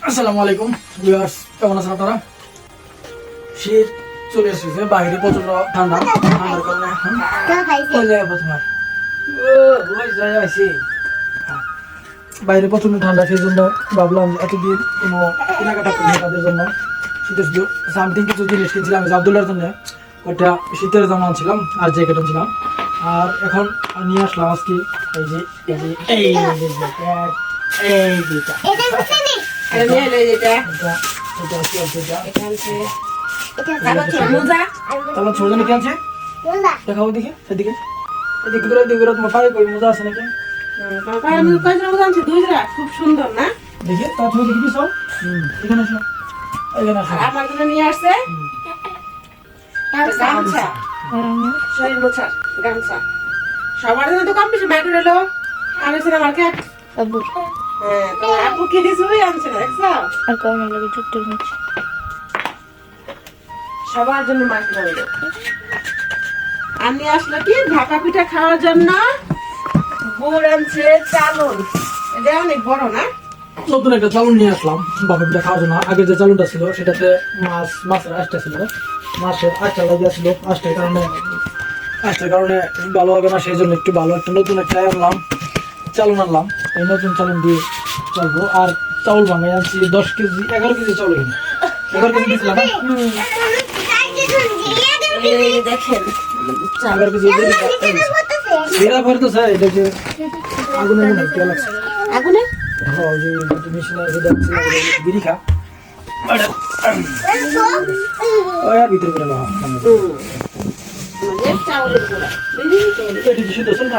আসসালামু আলাইকুম ভিউয়ার্স কেমন আছেন আপনারা শীত চলে এসেছে বাইরে প্রচণ্ড ঠান্ডা ঠান্ডার কারণে এখন হ্যাঁ। বাইরে প্রচণ্ড ঠান্ডা সেই জন্য ভাবলাম যে এতদিন কোনো কেনাকাটা করি তাদের জন্য শীতের শুধু সামথিং কিছু জিনিস কিনছিলাম যে আবদুল্লার জন্য ওটা শীতের জামা আনছিলাম আর জ্যাকেট আনছিলাম আর এখন নিয়ে আসলাম আজকে এই যে এই যে এই যে এই দুটা তারপর ছোট মোজা। তাহলে ছোট জানি কি আছে? দেখাও দেখি এদিকে। এদিকে ঘুরে তোমার পায়ে কই মজা আছে নাকি? তোমার। খুব সুন্দর না? দেখি তার তুমি দেখি দিছো এখানে আসো। এখানে আসো। আমার জন্য নিয়ে আসছে। গামছা। শরীর মোছার গামছা। সবার জন্য তো কম বেশি তোমার কিছুই আনছে না দেখছ আর জিনিস সবার জন্য হইল আমি আসলো কি ভাপা পিঠা খাওয়ার জন্য গুড় আনছে চালন। এটা অনেক বড় না? নতুন একটা চালন নিয়ে আসলাম বাবা পিঠা খাওয়ার জন্য। আগে যে চালনটা ছিল সেটাতে মাছ মাছের আঁশটা ছিল। মাছের আঁশটা লাগিয়ে ছিল আঁশটার কারণে আঁশটার কারণে ভালো হবে না সেই জন্য একটু ভালো একটা নতুন একটা আনলাম চালন আনলাম। এই নতুন চালন দিয়ে চলবো আর চাউল ভাঙাই আনছি দশ কেজি এগারো কেজি চাউল এখানে। এগারো কেজি দিয়েছিলাম না দেখেন এগারো কেজি এরা ভরে তো স্যার এটা যে আগুনের মধ্যে তেল লাগছে। আগুনে? হ্যাঁ, যে মেশিনে যেটা হচ্ছে ওই বিড়ি খা। ওইটা, ওই আর ভিতরে করে নাও, নাও। মানে চাউলের গুঁড়া এটা কি সিদ্ধ না?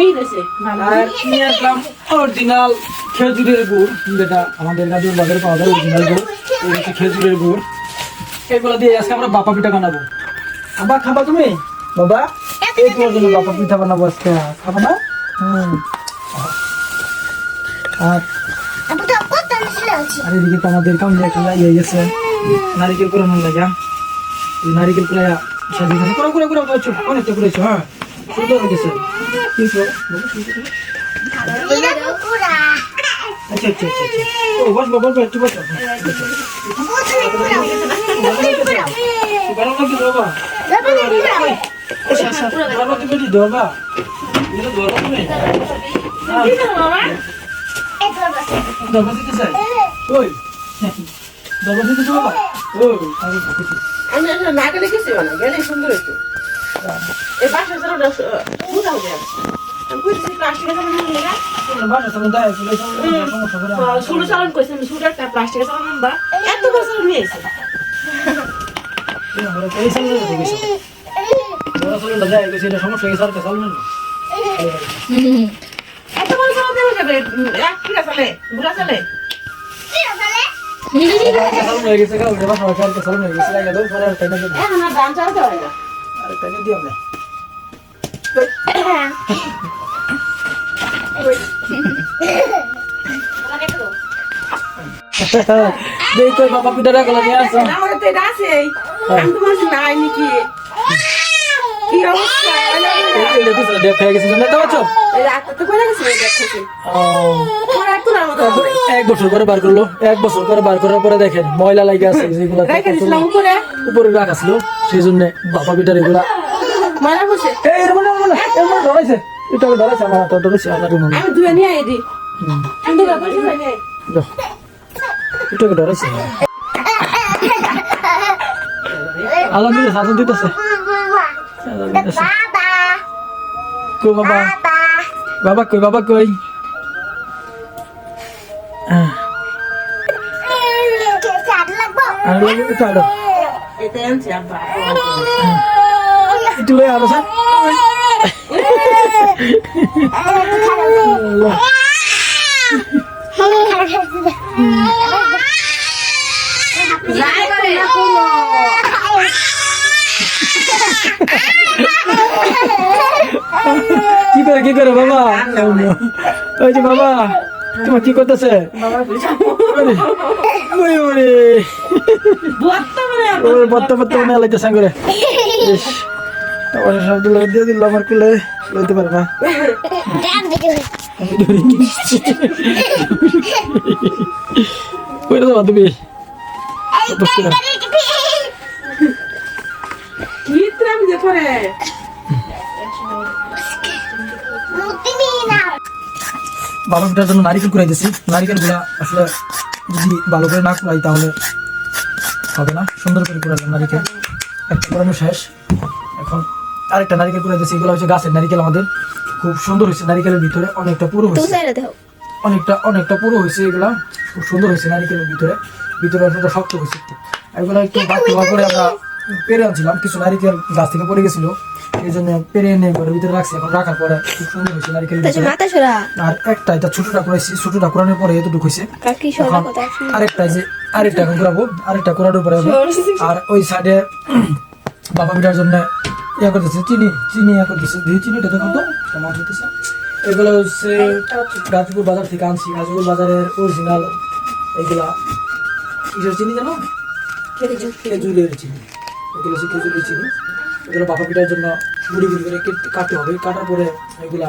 আর নিয়ে আসলাম অরিজিনাল খেজুরের গুড় যেটা আমাদের গাজর বাজারে পাওয়া যায় অরিজিনাল গুড়। এই হচ্ছে খেজুরের গুড়। এগুলো দিয়ে আজকে আমরা বাপা পিঠা বানাবো। আবার খাবা তুমি? বাবা এই তোমার জন্য বাপা পিঠা বানাবো আজকে। খাবা না? আর আর এদিকে তো আমাদের কামড়ে একটা ইয়ে গেছে। নারিকেল কুড়ানোর লাগা। নারিকেল কুড়াইয়া সাজিয়ে কুড়া করেছ? অনেকটা করেছ হ্যাঁ। সুন্দর হয়ে গেছে। আচ্ছা আচ্ছা আচ্ছা আচ্ছা ও আচ্ছা আচ্ছা আমি দেখেছি না গেলে কিছু না গেলে সুন্দর হয়েছে সুড়ো চালন আমি সুড়ো একটা প্লাস্টিকের সামনে নাম্বা এত বড় চালন নিয়ে এসে সমস্যা এত বড় চালন দেওয়া যাবে? এক কিরা চলে বুড়া চলে হয়ে হয়ে এখন আর দাম চালাতে হয় না। আর টাইম আমরা দেই বাবা পিঠাটা গলা নিয়ে আসো। আমার তো এটা আছে আমি নাই নাকি? কি অবস্থা? এটা তো দেখ হয়ে গেছে না দাও এই রাতটা তো করে গেছে দেখতেছি ও। এক বছর করে বার করল এক বছর করে বার করার পরে দেখেন ময়লা লাগে আছে যেগুলো উপরে। উপরে রাখা ছিল সেই জন্য বাবা পিঠার এগুলা মারা বসে। এই এর ধরাইছে। এটা ধরাইছে আমার তো ধরেছে আমার আমি ধুয়ে নিয়ে আই দি কিন্তু বাবা ধুয়ে নিয়ে আই। যাও এটাকে ধরাইছে আলাম দিতে সাধন দিতেছে আলাম দিতেছে কই বাবা বাবা কই বাবা কই আহ, আর এটা আরও এটাই আনছি আব্বা একটু লই আরও স্যার যাই করে না কোনো কি করে কি করে বাবা? ওই যে বাবা তোমার কি করতেছে? বত্তা বত্তা মনে লাইতে সাঙ্গরে আমার সব দিয়ে দিল আমার কুলে। লইতে পারে না কই দাও তুমি? কি ত্রাম যে করে বাবা পিঠার জন্য নারিকেল কুড়াই দিছি নারিকেলগুলা আসলে যদি ভালো করে না কুড়াই তাহলে হবে না। সুন্দর করে কুড়ালাম নারিকেল। একটা কুড়ানো শেষ। এখন আরেকটা নারিকেল কুড়াই দিছি এগুলো হচ্ছে গাছের নারিকেল আমাদের। খুব সুন্দর হয়েছে নারিকেলের ভিতরে। অনেকটা পুরো হয়েছে। অনেকটা অনেকটা পুরো হয়েছে এগুলা। খুব সুন্দর হয়েছে নারিকেলের ভিতরে। ভিতরে অনেকটা শক্ত হয়েছে। এগুলো একটু ভাগ করে আমরা পেরে আনছিলাম। কিছু নারিকেল গাছ থেকে পড়ে গেছিল। এই জন্য পেরে এনে ঘরের ভিতরে রাখছি এখন রাখার পরে খুব সুন্দর হয়েছে মাথা সরা আর একটা এটা ছোটটা করাইছি ছোটটা কোরানোর পরে এতটুকু হয়েছে। আরেকটা যে আরেকটা এখন করাবো আরেকটা কোরানোর পরে আর ওই সাইডে বাবা বিটার জন্য ইয়া করতেছে চিনি চিনি ইয়া করতেছে। দুই চিনিটা দেখো তো কেমন হইতেছে এগুলো হচ্ছে গাজীপুর বাজার থেকে আনছি। গাজীপুর বাজারের অরিজিনাল এগুলা। কিসের চিনি জানো? খেজুরের চিনি। এগুলো হচ্ছে খেজুরের চিনি। এগুলো বাবা পিঠার জন্য গুড়ি গুড়ি করে কাটতে হবে কাটার পরে এগুলা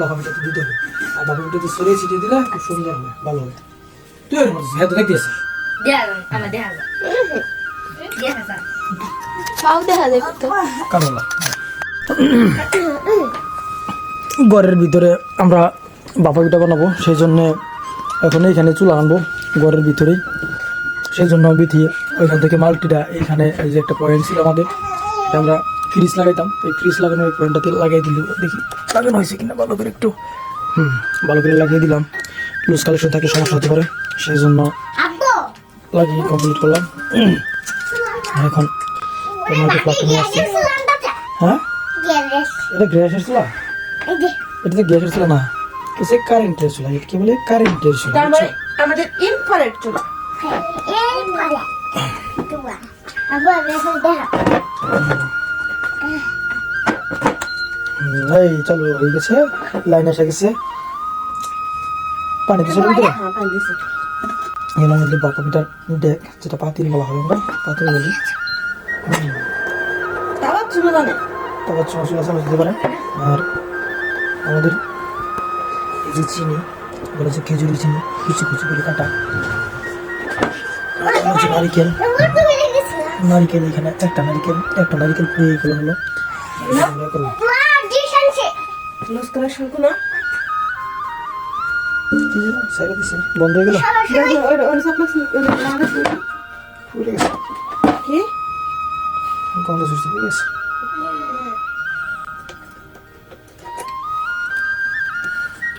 বাবা পিঠাতে দিতে হবে। আর বাবা পিঠাতে সরিয়ে ছিটিয়ে দিলে খুব সুন্দর হবে ভালো হবে। তুই ওর মধ্যে হ্যাঁ কারণা ঘরের ভিতরে আমরা বাপা পিঠা বানাবো সেই জন্য এখন এইখানে চুলা আনব ঘরের ভিতরেই। সেই জন্য বিথি ওইখান থেকে মাল্টিটা এইখানে এই যে একটা পয়েন্ট ছিল আমাদের আমরা ফ্রিজ লাগাইতাম এই ফ্রিজ লাগানো এই পয়েন্টটাতে লাগাই দিল। দেখি লাগানো হয়েছে কিনা ভালো করে একটু হুম ভালো করে লাগিয়ে দিলাম। লুজ কালেকশন থাকলে সমস্যা হতে পারে সেই জন্য লাগিয়ে কমপ্লিট করলাম। এখন আসছি। হ্যাঁ? এটা গ্যাসের ছিল এটা তো গ্যাসের ছিল না এটা কারেন্টের ছিল এটা কি বলে কারেন্টের ছিল তার মানে আমাদের ইনফ্রারেড চুলা। হুম, এই চলো হয়ে গেছে। লাইন এসে গেছে। পানি দিছে ভিতরে? হ্যাঁ এর মধ্যে ডেক যেটা পাতিল বলা আমরা পাতিল বলি। দিতে আর আমাদের এই যে চিনি হচ্ছে খেজুরি চিনি কুচি কুচি করে কাটা। নারিকেল। নারিকেল এখানে একটা নারিকেল একটা নারিকেল এগুলো হলো। লুজ কালেকশন বন্ধ হয়ে গেল। গেছে। কি? গন্ধ হয়ে গেছে।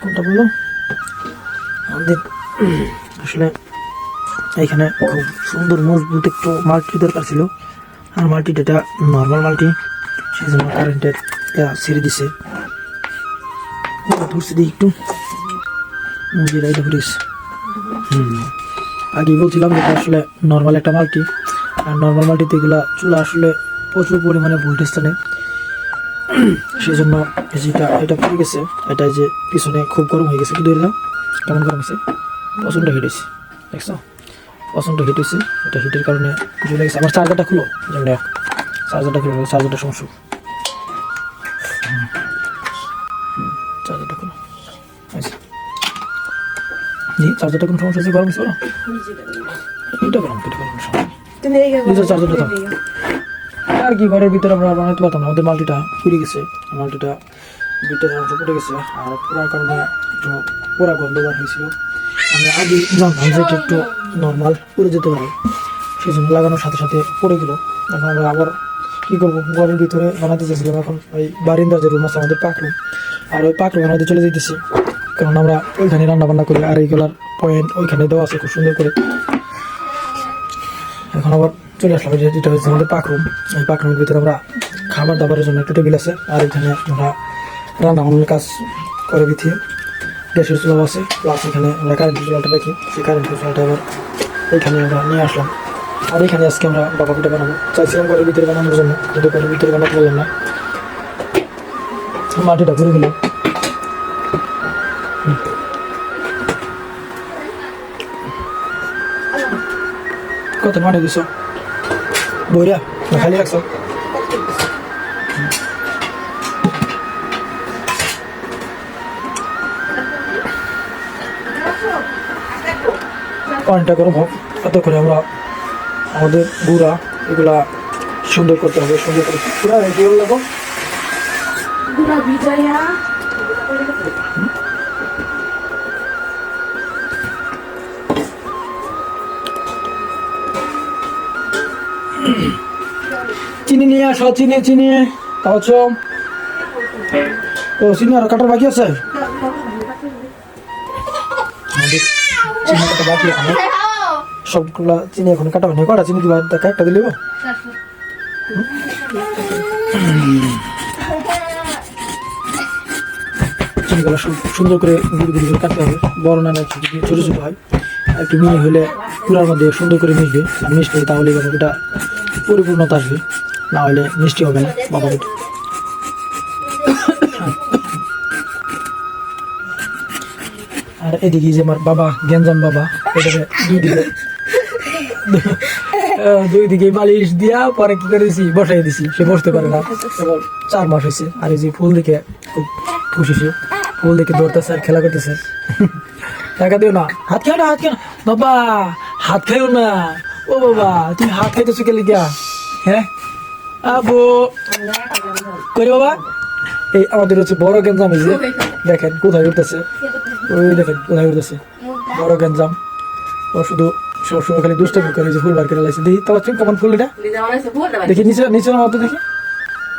কোনটা বলল আমাদের আসলে এখানে খুব সুন্দর মজবুত একটু মাল্টি দরকার ছিল। আর মাল্টিটা নর্মাল মাল্টি সেই জন্য কারেন্টের ছেড়ে দিছে। আগে বলছিলাম যে আসলে নর্মাল একটা মাল্টি। আর নর্মাল মাল্টিতে এগুলা চুলা আসলে প্রচুর পরিমাণে ভোল্টেজ টানে। সেই জন্য যেটা এটা পড়ে গেছে। এটা যে পিছনে খুব গরম হয়ে গেছে। কিন্তু এলাম কেমন গরম হয়েছে? প্রচণ্ড হিট হয়েছে। দেখছ? প্রচণ্ড হিট হয়েছে। এটা হিটের কারণে জ্বলে গেছে। আমার চার্জারটা খুলো। যেমন চার্জারটা খুলো চার্জারটা সমস্যা। জি চার্জারটা কোনো সমস্যা হচ্ছে? গরম এটা এটা সমস্যা নিজের চার্জারটা আর কি ঘরের ভিতরে আমরা বানাইতে পারতাম না। আমাদের মাল্টিটা পুড়ে গেছে। মাল্টিটা ভিতরে অংশ পুড়ে গেছে। আর পুরার কারণে একটু পোড়া গন্ধ বার হয়েছিল। আমি আগে জানতাম যে এটা একটু নর্মাল পুড়ে যেতে পারে। সেই জন্য লাগানোর সাথে সাথে পড়ে গেল। এখন আমরা আবার কী করব? ঘরের ভিতরে বানাতে চেয়েছিলাম এখন ওই বারিন্দার যে রুম আছে আমাদের পাক রুম আর ওই পাক রুম আমাদের চলে যেতেছি কারণ আমরা ওইখানে রান্না বান্না করি, আর এইগুলার পয়েন্ট ওইখানে দেওয়া আছে খুব সুন্দর করে। এখন আবার চলে আসলাম যেটা হচ্ছে আমাদের পাকরুম এই পাকরুমের ভিতরে আমরা খাবার দাবারের জন্য একটা টেবিল আছে, আর এখানে আমরা রান্না বান্নার কাজ করে দিচ্ছি। গ্যাসের চুলাও আছে প্লাস এখানে আমরা কারেন্টের চুলাটা রাখি সেই কারেন্টের চুলাটা এবার এখানে আমরা নিয়ে আসলাম। আর এখানে আজকে আমরা বাবা পিঠা বানাবো। চাইছিলাম ঘরের ভিতরে বানানোর জন্য, কিন্তু ঘরের ভিতরে বানাতে পারলাম না। মাটিটা ঘুরে গেল। কত মাটি দিছ বইরা, খালি রাখছো? পানিটা গরম হোক এত করে আমরা আমাদের গুঁড়া এগুলা সুন্দর করতে হবে, সুন্দর করে। পুরা রেডি হয়ে যাব চিনি নিয়ে আসো, চিনি চিনি। তাও ও, চিনি আর কাটার বাকি আছে? সবগুলা চিনি এখন কাটা হয়নি। কটা চিনি দিবা? দেখা, একটা দিলে চিনিগুলো সুন্দর করে গুড়ি গুড়ি করে কাটতে হবে। বড় না না ছোটো ছোটো হয় একটু মিহি হলে পুরার মধ্যে সুন্দর করে মিশবে। মিশবে তাহলে বাবাটা পরিপূর্ণতা আসবে। না হলে মিষ্টি হবে না, বাবা পিঠা আর এদিকে যে আমার বাবা গেঞ্জাম বাবা, এটাকে দুই দিকে দুই দিকে বালিশ দিয়া পরে কি করেছি বসাই দিছি। সে বসতে পারে না। চার মাস হয়েছে। আর এই যে ফুল দেখে খুব খুশি সে। ফুল দেখে দৌড়তেছে আর খেলা করতেছে। টাকা দিও না। হাত খাও না, হাত খাও বাবা, হাত খাইও না। ও বাবা, তুমি হাত খাইতেছো কে লিগা হ্যাঁ? আবু। করি বাবা। এই আমাদের হচ্ছে বড় গেঞ্জাম এই যে দেখেন কোথায় উঠতেছে। ওই দেখেন কোথায় উঠতেছে। বড় গেঞ্জাম ও শুধু সবসময় খালি দুষ্টামি করে যে ফুল বার করে লাগছে দেখি তোমার চুন কেমন ফুল এটা লিজা বানাইছে ভুল না দেখি নিচে নিচে নামা তো দেখি।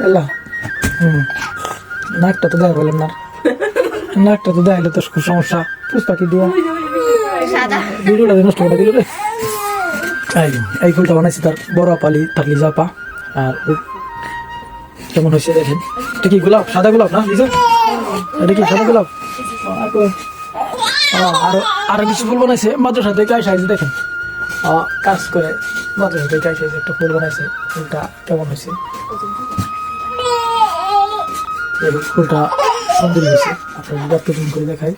আল্লাহ। হুম। নাকটা তো দেয় বললাম না নাকটা তো দেয় তো খুব সমস্যা। পুষ্পা কি দিয়া ভিডিওটা নষ্ট করে দিল রে। এই এই ফুলটা বানাইছি তার বড় পালি তার লিজাপা আর কেমন হয়েছে দেখেন? এটা কি গোলাপ? সাদা গোলাপ না? এটা কি সাদা গোলাপ? আর কিছু ফুল বানাইছে। মাত্র সাথে গায়ে সাইজ দেখেন। কাজ করে গায়ে সাইজ একটা ফুল বানাইছে। ফুলটা কেমন হয়েছে? ফুলটা সুন্দর হয়েছে। আপনার করে দেখাই।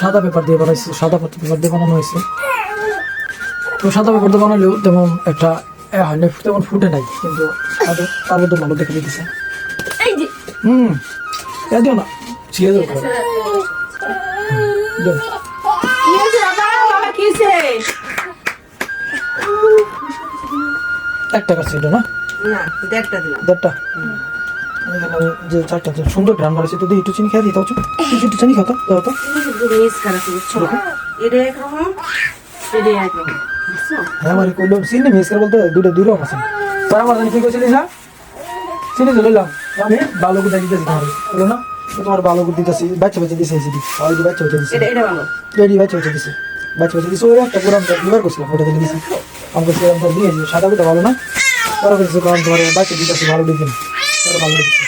সাদা পেপার দিয়ে বানাইছে, সাদা পেপার দিয়ে বানানো হয়েছে। তো সাদা পাপড় বানালেও তেমন একটা হান্ড্রেড তেমন ফুটে নাই কিন্তু তারপর তো ভালো দেখে দিতেছে হুম দিও না ছিঁড়ে দেবো এক টাকা ছিল না? যে চারটা সুন্দর গ্রাম বাড়ছে তো একটু চিনি খেয়ে দিতে হচ্ছে একটু চিনি খাতো দাও তো। আমার বলতে দুটো দুই রকম আছে। তোর আমার কি কইছিলিস না? লইলাম আমি ভালো করে দিতেছি তোমার বলো না? তোমার ভালো করে দিতেছি বাচ্চা বাচ্চা দিছে ওই বাচ্চা বাচ্চা দিছে। এটা এটা ভালো। বাচ্চা বাচ্চা দিছে। বাচ্চা বাচ্চা দিছে একটা করছিলাম ওটা দিলে দিছি। আমাকে দিয়েছি সাদা কোটা ভালো না? পরে কিছু কারণ তোমার বাচ্চা দিতেছি ভালো দিতেন তোর ভালো দিতেছি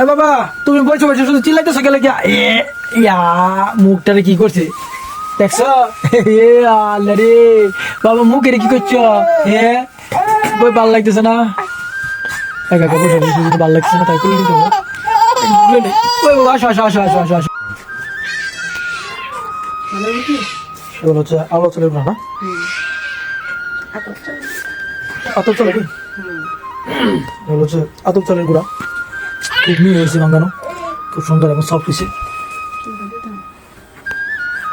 এ বাবা তুমি বলছো বলছো শুধু চিল্লাইতেছো গেলে কি? এ ইয়া মুখটারে কি করছে? দেখছ? এ আল্লাহ রে। বাবা মুখের কি করছ? হে বই ভালো লাগতেছে না? একা একা বসে বসে যদি ভালো লাগতেছে না তাই করে দিতে হবে। আসো আসো আসো আসো আসো আসো। এগুলো হচ্ছে আলোচনা না না? আতপ চালের কি? এগুলো হচ্ছে আতপ চালের গুঁড়া খুব মিহি হয়েছে বাঙ্গানো। খুব সুন্দর এবং সফট হয়েছে।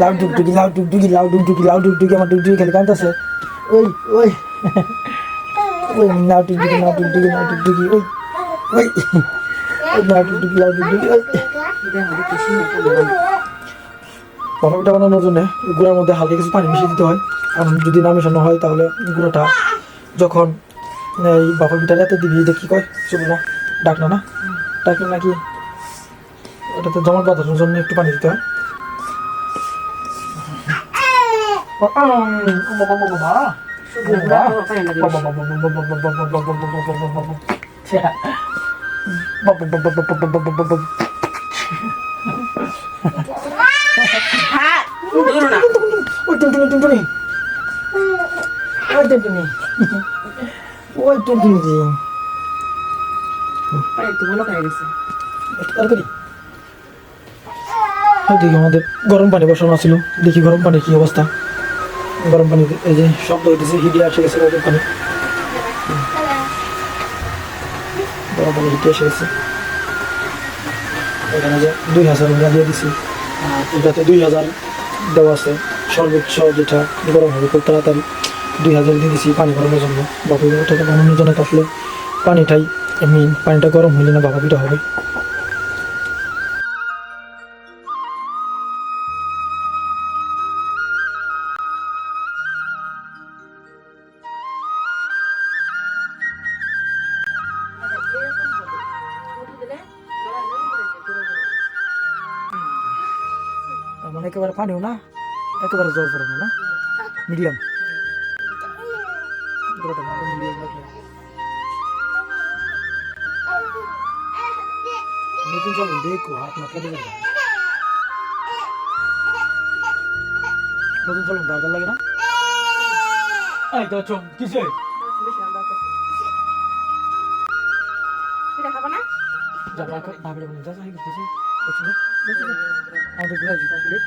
লাউ ডুগডুগি লাউ ডুগডুগি লাউ ডুগডুগি আমার ডুগডুগি খালি কান্দছে ওই ওই। ওই, লাউ ডুগডুগি লাউ ডুগডুগি লাউ ডুগডুগি ওই ওই। ওই লাইট ডিউটি লাইট ডিউটি ওই। পিঠা বানানোর জন্য গুঁড়ার মধ্যে হালকা কিছু পানি মিশিয়ে দিতে হয়। কারণ যদি না মেশানো হয় তাহলে গুঁড়োটা যখন এই বাফা পিঠার এতে দিবি কি কয়? চলবে না, ডাকনা না? ডাকনা নাকি ওটাতে জমাট বাঁধানোর জন্য একটু পানি দিতে হয়। ওইদিকে আমাদের গরম পানি বসানো ছিল। দেখি গরম পানির কি অবস্থা। গরম পানি এই যে শব্দ হইতেছে, হিটে আসে গেছে গরম পানি। গরম পানি হিটে এসে গেছে। এখানে যে দুই হাজার আমরা দিয়ে দিছি। এটাতে দুই হাজার দেওয়া আছে। সর্বোচ্চ যেটা গরম হবে খুব তাড়াতাড়ি। দুই হাজার দিয়ে দিছি পানি গরমের জন্য। বাপু ওটাকে বানানোর জন্য আসলে পানিটাই মেন পানিটা গরম হলে না বাবা হবে। মানে পানিও না একেবারে জল পড়ে না মিডিয়াম নতুন চাল দেখো হাত কেটে যাবে নতুন চাল দরকার লাগে না এই তো চম কিসে খাব না যা না বেড়ে যা যাই করতেছি আমাদের ঘুরে আছি কমপ্লিট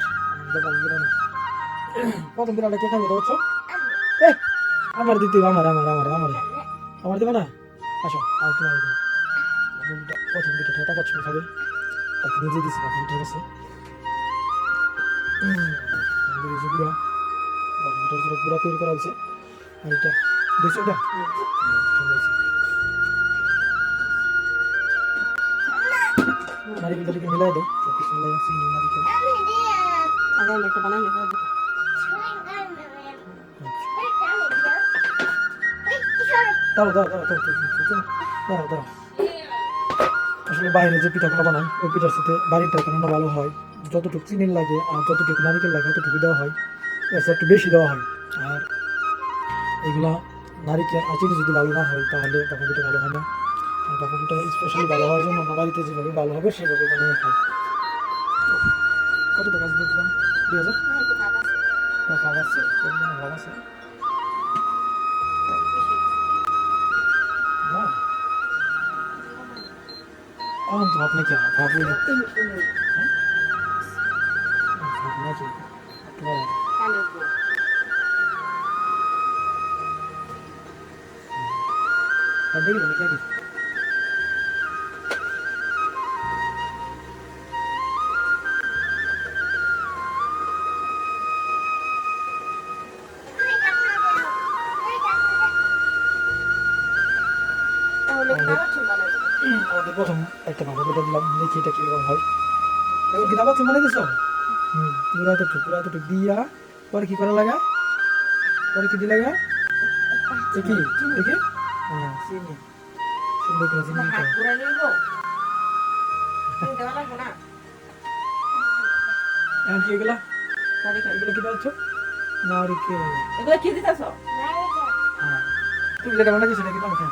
প্রথম বিড়ালটা কে খাবে হচ্ছে এ আমার দিতে আমার আমার আমার আমার। আমার দেবে না? আসো, আর তোমার প্রথম দিকে ঠেটা পছন্দ খাবে তাকে নিজে দিছি, বাকি ঠিক আছে জন্য গুঁড়া তৈরি করা হয়েছে। আর এটা দেখছ, এটা? সুন্দর হয়েছে। মিলাই দাও। সব কিছু নারিকেল একটা বানাই নেব দাঁড়াও দাঁড়াও, দাঁড়াও দাঁড়াও আসলে বাইরে যে পিঠাগুলো বানাই ওই পিঠার সাথে বাড়ির টাকানো ভালো হয়। যতটুকু চিনি লাগে আর যতটুকু নারিকেল লাগে ততটুকু দেওয়া হয়। এর একটু বেশি দেওয়া হয়। আর এগুলা নারিকেল আর চিনি যদি ভালো না হয় তাহলে তখন ভালো হয় না। আর তখন স্পেশালি ভালো হওয়ার জন্য আমরা বাড়িতে যেভাবে ভালো হবে সেভাবে বানিয়ে খাই। কত টাকা Beleza? Não, do Cavacê. Do Cavacê. Todo mundo no Cavacê. Bom. Ah, não tô falando aqui, ó. Pra ver. Eu tenho que ir. Não, tô falando aqui. Aqui vai. Tá levou. あ、できるできる。আমাদের প্রথম একটা ভালো বেটা দিলাম দেখি এটা কীরকম হয়। এবার কি দাবা চুমানে দিছ? হুম পুরা তো পুরা তো দিয়া পরে কি করা লাগা? পরে কি দিলা লাগা? দেখি দেখি। হ্যাঁ সুন্দর করে চিনি এখন কি এগুলা। এগুলো কি দাচ্ছ নারিকেল। এগুলো কি দিতেছ? হ্যাঁ। তুমি যেটা সেটা কি দাম কেন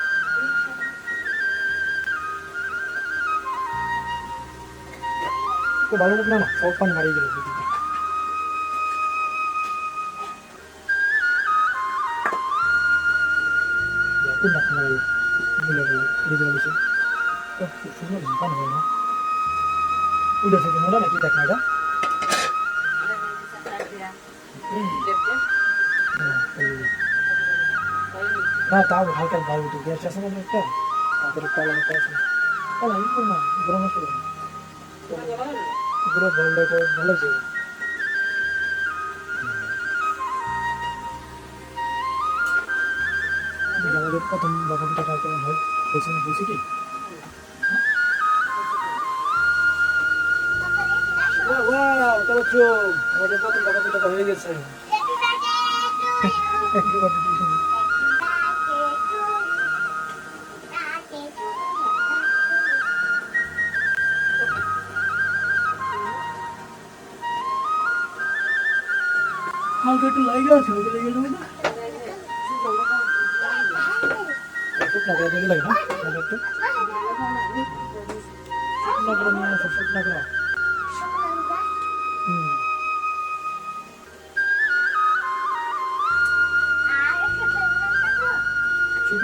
পানি হয় না উঠে থেকে মোটা নাকি দেখ না এটা হ্যাঁ, না তাও হালকা ভালো উঠে গ্যাস আছে না তারপরে কালো না গরম আছে পুরো বলটা তো ভালো এটা আমাদের প্রথম যখন টাকা হয় পেছনে বুঝি কি? আমাদের প্রথম টাকা হয়ে গেছে। টিউশন একটু লাগে আছে ওটা লেগে যাবে না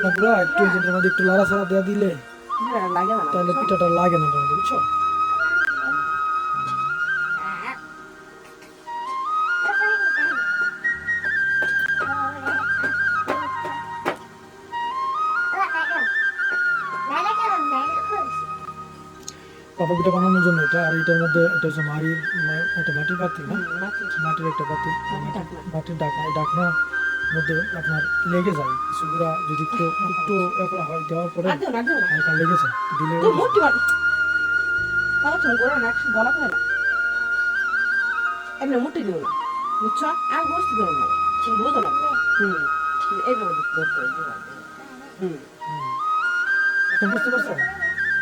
একটু একটু যেটার মধ্যে একটু লাড়া ছাড়া দেওয়া দিলে লাগে তাহলে পিঠাটা লাগে না বুঝছ? পাপা পিঠা বানানোর জন্য এটা আর এটার মধ্যে এটা হচ্ছে মাটির একটা মাটির পাত্র না? মাটির একটা পাত্র মাটির ডাকনা। এই ডাকনার মধ্যে আপনার লেগে যায় কিছুগুলা যদি একটু একটু একলা হয় দেওয়ার পরে হালকা দিলে গলা করে না এমনি মোটি দিও না। বুঝছ? আর বসতে দিও না। বোঝো না। হুম এইভাবে। এখন বুঝতে পারছ?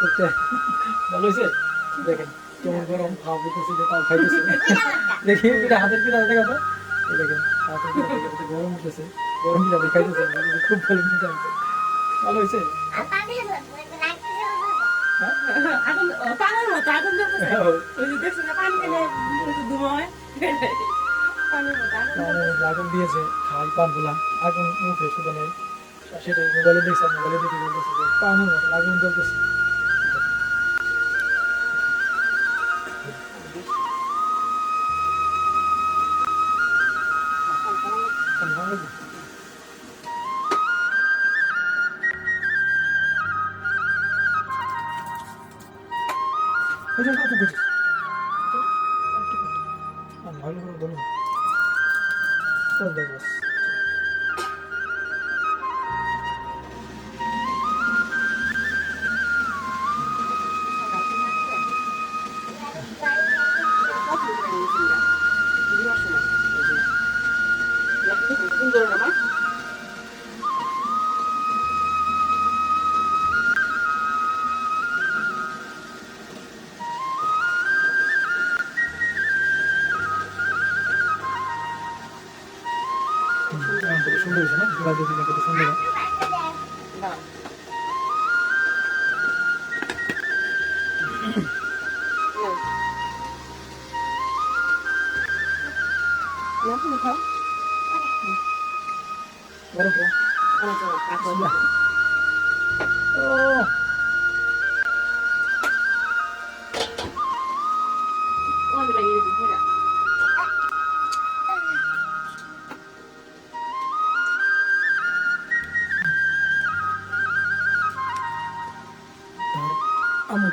করতে ভালো হয়েছে? দেখেন, কেমন গরম ভাব উঠেছে যে তাও খাইতেছে। দেখি পিঠা হাতের পিঠা দেখা তো দেখেন, হাতের গরম উঠেছে গরম পিঠা খাইতেছে খুব ভালো পিঠা ভালো হয়েছে? আগুন দিয়েছে, খাই, পান বললাম আগুন মুখে শুধু নেই। সেটাই, মোবাইলে দেখছে, মোবাইলে দেখে পানির মতো আগুন জ্বলতেছে।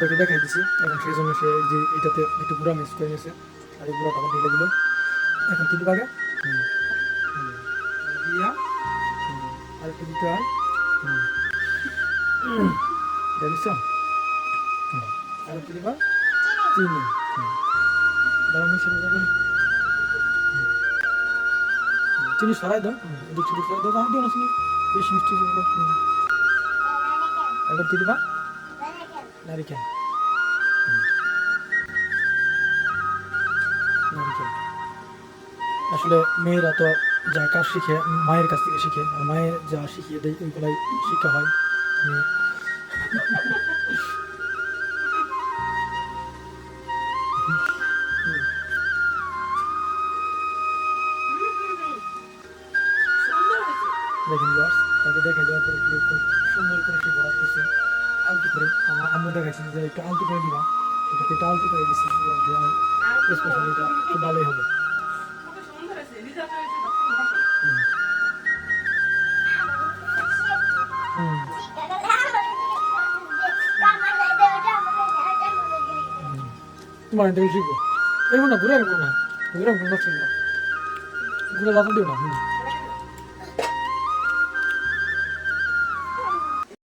তাকে দেখাই দিছি এখন সেই জন্য সে যে এটাতে একটু গুঁড়া মিক্স করে নিয়েছে, আর এই গুঁড়াটা ঢেলে দিল। এখন হুম। দিয়া, আর একটু দিতে হয়। আর একটু দিবা? চিনি। মিশে যাবে। চিনি সরাই দাও। এদিক সেদিক সরাই দাও দিও না চিনি। বেশি মিষ্টি কি দিবা? নারিকেল। আসলে মেয়েরা তো যা কাজ শিখে, মায়ের কাছ থেকে শিখে, আর মায়ের যা শিখিয়ে দেয় ওইগুলাই শিক্ষা হয়। দেখেন তাকে দেখে যাওয়ার পরে খুব সুন্দর করে আলতি করে। আমার আম্মু দেখাচ্ছি যে একটু আলতি করে দিবা একটু আলতি করে দিচ্ছি স্পেশালি এটা খুব ভালোই হবে। তোমার এটা শিখব। এরকম না ঘুরে রাখব না ঘুরে নষ্ট ঘুরে যাতে দিও না